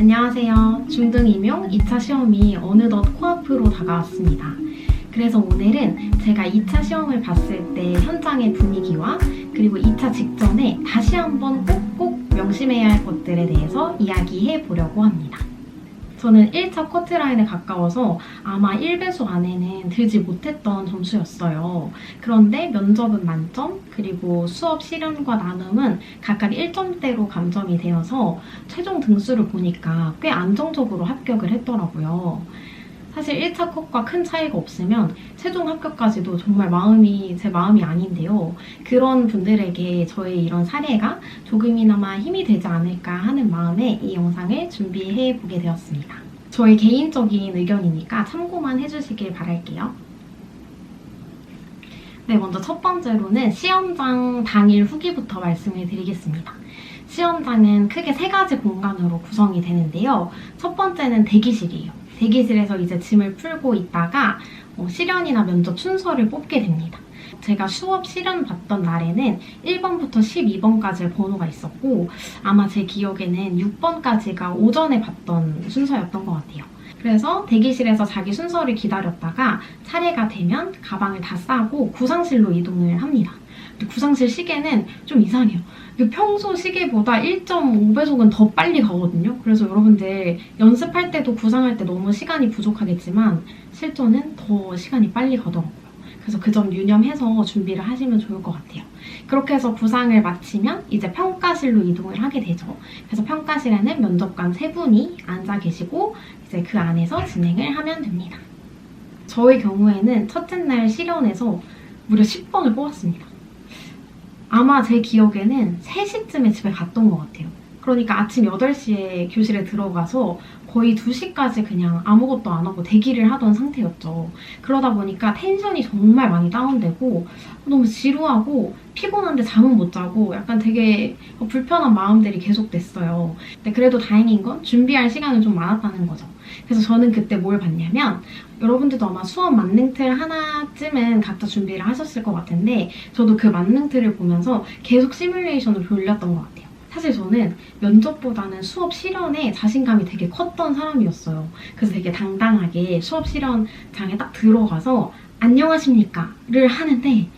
안녕하세요. 중등 임용 2차 시험이 어느덧 코앞으로 다가왔습니다. 그래서 오늘은 제가 2차 시험을 봤을 때 현장의 분위기와 그리고 2차 직전에 다시 한번 꼭꼭 명심해야 할 것들에 대해서 이야기해 보려고 합니다. 저는 1차 커트라인에 가까워서 아마 1배수 안에는 들지 못했던 점수였어요. 그런데 면접은 만점, 그리고 수업 실현과 나눔은 각각 1점대로 감점이 되어서 최종 등수를 보니까 꽤 안정적으로 합격을 했더라고요. 사실 1차 컷과 큰 차이가 없으면 최종 합격까지도 정말 마음이 제 마음이 아닌데요. 그런 분들에게 저의 이런 사례가 조금이나마 힘이 되지 않을까 하는 마음에 이 영상을 준비해 보게 되었습니다. 저의 개인적인 의견이니까 참고만 해주시길 바랄게요. 네, 먼저 첫 번째로는 시험장 당일 후기부터 말씀을 드리겠습니다. 시험장은 크게 세 가지 공간으로 구성이 되는데요. 첫 번째는 대기실이에요. 대기실에서 이제 짐을 풀고 있다가 어, 실연이나 면접 순서를 뽑게 됩니다. 제가 수업 실연 봤던 날에는 1번부터 12번까지 번호가 있었고 아마 제 기억에는 6번까지가 오전에 봤던 순서였던 것 같아요. 그래서 대기실에서 자기 순서를 기다렸다가 차례가 되면 가방을 다 싸고 구상실로 이동을 합니다. 구상실 시계는 좀 이상해요. 그 평소 시계보다 1.5배속은 더 빨리 가거든요. 그래서 여러분들 연습할 때도 구상할 때 너무 시간이 부족하겠지만 실전은 더 시간이 빨리 가더라고요. 그래서 그 점 유념해서 준비를 하시면 좋을 것 같아요. 그렇게 해서 구상을 마치면 이제 평가실로 이동을 하게 되죠. 그래서 평가실에는 면접관 세 분이 앉아 계시고 이제 그 안에서 진행을 하면 됩니다. 저의 경우에는 첫째 날 실연에서 무려 10번을 뽑았습니다. 아마 제 기억에는 3시쯤에 집에 갔던 것 같아요. 그러니까 아침 8시에 교실에 들어가서 거의 2시까지 그냥 아무것도 안 하고 대기를 하던 상태였죠. 그러다 보니까 텐션이 정말 많이 다운되고 너무 지루하고 피곤한데 잠은 못 자고 약간 되게 불편한 마음들이 계속됐어요. 근데 그래도 다행인 건 준비할 시간은 좀 많았다는 거죠. 그래서 저는 그때 뭘 봤냐면 여러분들도 아마 수업 만능 틀 하나쯤은 각자 준비를 하셨을 것 같은데 저도 그 만능 틀을 보면서 계속 시뮬레이션을 돌렸던 것 같아요. 사실 저는 면접보다는 수업 실현에 자신감이 되게 컸던 사람이었어요. 그래서 되게 당당하게 수업 실현장에 딱 들어가서 안녕하십니까를 하는데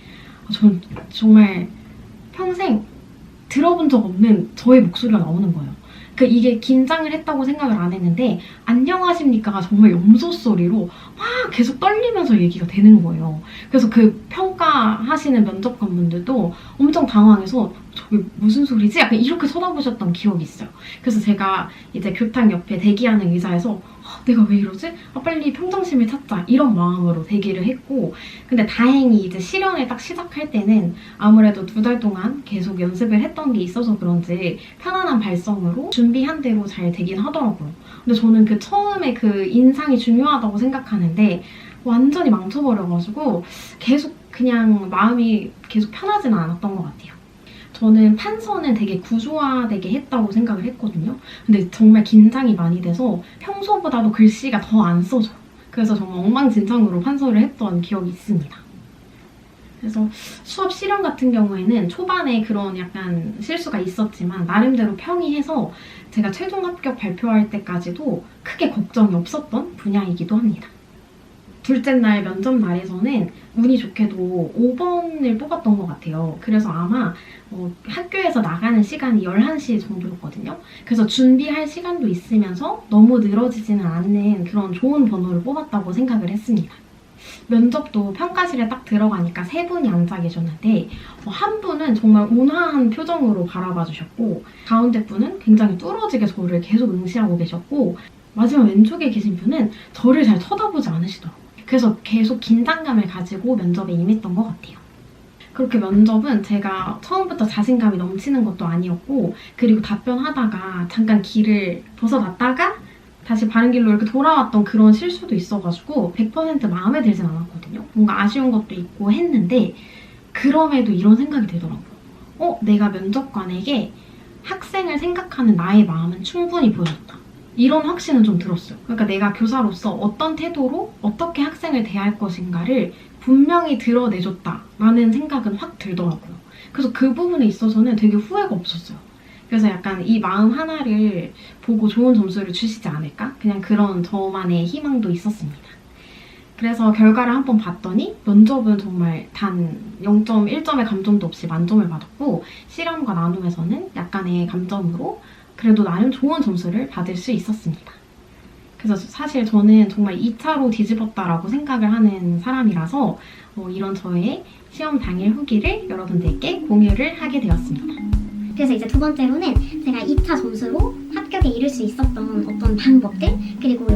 전 정말 평생 들어본 적 없는 저의 목소리가 나오는 거예요. 그 이게 긴장을 했다고 생각을 안 했는데 안녕하십니까가 정말 염소 소리로 막 계속 떨리면서 얘기가 되는 거예요. 그래서 그 평가하시는 면접관분들도 엄청 당황해서 저게 무슨 소리지? 약간 이렇게 쳐다보셨던 기억이 있어요. 그래서 제가 이제 교탁 옆에 대기하는 의자에서 아, 내가 왜 이러지? 아, 빨리 평정심을 찾자 이런 마음으로 대기를 했고 근데 다행히 이제 실현을 딱 시작할 때는 아무래도 두 달 동안 계속 연습을 했던 게 있어서 그런지 편안한 발성으로 준비한 대로 잘 되긴 하더라고요. 근데 저는 그 처음에 그 인상이 중요하다고 생각하는데 완전히 망쳐버려가지고 계속 그냥 마음이 계속 편하지는 않았던 것 같아요. 저는 판서는 되게 구조화되게 했다고 생각을 했거든요. 근데 정말 긴장이 많이 돼서 평소보다도 글씨가 더 안 써져요. 그래서 정말 엉망진창으로 판서를 했던 기억이 있습니다. 그래서 수업 실현 같은 경우에는 초반에 그런 약간 실수가 있었지만 나름대로 평이해서 제가 최종 합격 발표할 때까지도 크게 걱정이 없었던 분야이기도 합니다. 둘째 날 면접 날에서는 운이 좋게도 5번을 뽑았던 것 같아요. 그래서 아마 어, 학교에서 나가는 시간이 11시 정도였거든요. 그래서 준비할 시간도 있으면서 너무 늘어지지는 않는 그런 좋은 번호를 뽑았다고 생각을 했습니다. 면접도 평가실에 딱 들어가니까 세 분이 앉아 계셨는데 어, 한 분은 정말 온화한 표정으로 바라봐 주셨고 가운데 분은 굉장히 뚫어지게 저를 계속 응시하고 계셨고 마지막 왼쪽에 계신 분은 저를 잘 쳐다보지 않으시더라고요. 그래서 계속 긴장감을 가지고 면접에 임했던 것 같아요. 그렇게 면접은 제가 처음부터 자신감이 넘치는 것도 아니었고 그리고 답변하다가 잠깐 길을 벗어났다가 다시 바른 길로 이렇게 돌아왔던 그런 실수도 있어가지고 100% 마음에 들진 않았거든요. 뭔가 아쉬운 것도 있고 했는데 그럼에도 이런 생각이 들더라고요. 어? 내가 면접관에게 학생을 생각하는 나의 마음은 충분히 보여줬다. 이런 확신은 좀 들었어요. 그러니까 내가 교사로서 어떤 태도로 어떻게 학생을 대할 것인가를 분명히 드러내줬다라는 생각은 확 들더라고요. 그래서 그 부분에 있어서는 되게 후회가 없었어요. 그래서 약간 이 마음 하나를 보고 좋은 점수를 주시지 않을까? 그냥 그런 저만의 희망도 있었습니다. 그래서 결과를 한번 봤더니 면접은 정말 단 0.1점의 감점도 없이 만점을 받았고 실험과 나눔에서는 약간의 감점으로 그래도 나름 좋은 점수를 받을 수 있었습니다. 그래서 사실 저는 정말 2차로 뒤집었다라고 생각을 하는 사람이라서 어, 이런 저의 시험 당일 후기를 여러분들께 공유를 하게 되었습니다. 그래서 이제 두 번째로는 제가 2차 점수로 합격에 이를 수 있었던 어떤 방법들 그리고